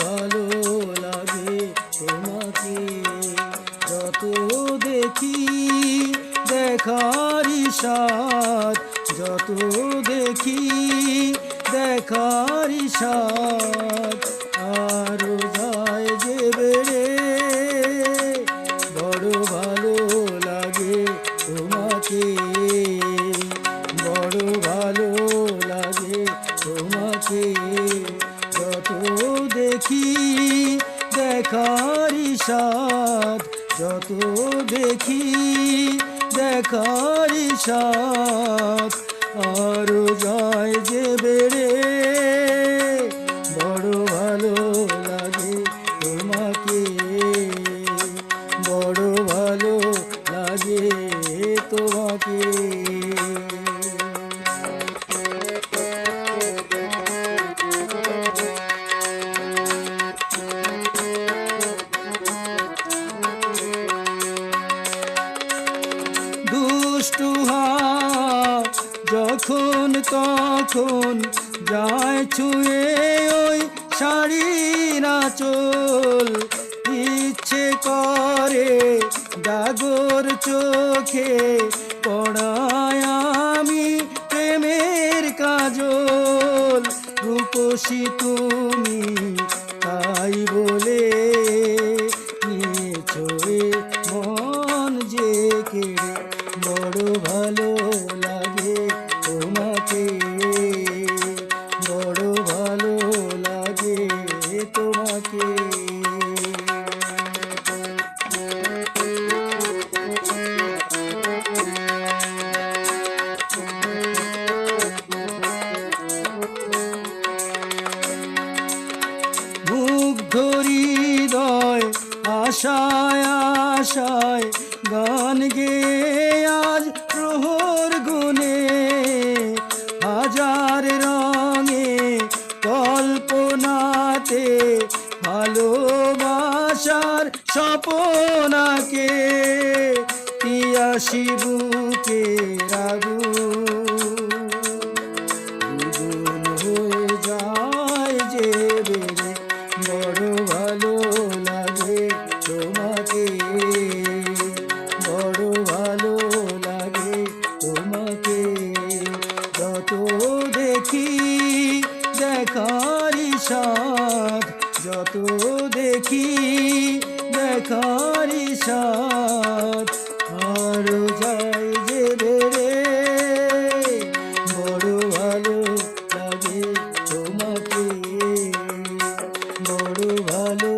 ভালো লাগে তোমাকে। যত দেখি দেখারি সাথ যত দেখি দেখারি সাথ দেখি, দেখারি সাথ যত দেখি, দেখারি সাথ আরও যায় যে বেড়ে, বড় ভালো লাগে তোমাকে, বড় ভালো লাগে তোমাকে। যখন তখন যায় ছুঁয়ে ওই শাড়ির আঁচল। ইচ্ছে করে ডাগর চোখে পড়ায় আমি প্রেমের কাজল। রূপসী তুমি তোমাকে। আশায় আশায় গান গে স্বপনাকে তিয়াসি বুকে রাগু। যায় যে ভালো লাগে তোমাকে। ভালো লাগে তোমাকে। যত দেখি দেখি দেখারি সাথ আরও যায় যে বেড়ে বড় ভালো বড় ভালো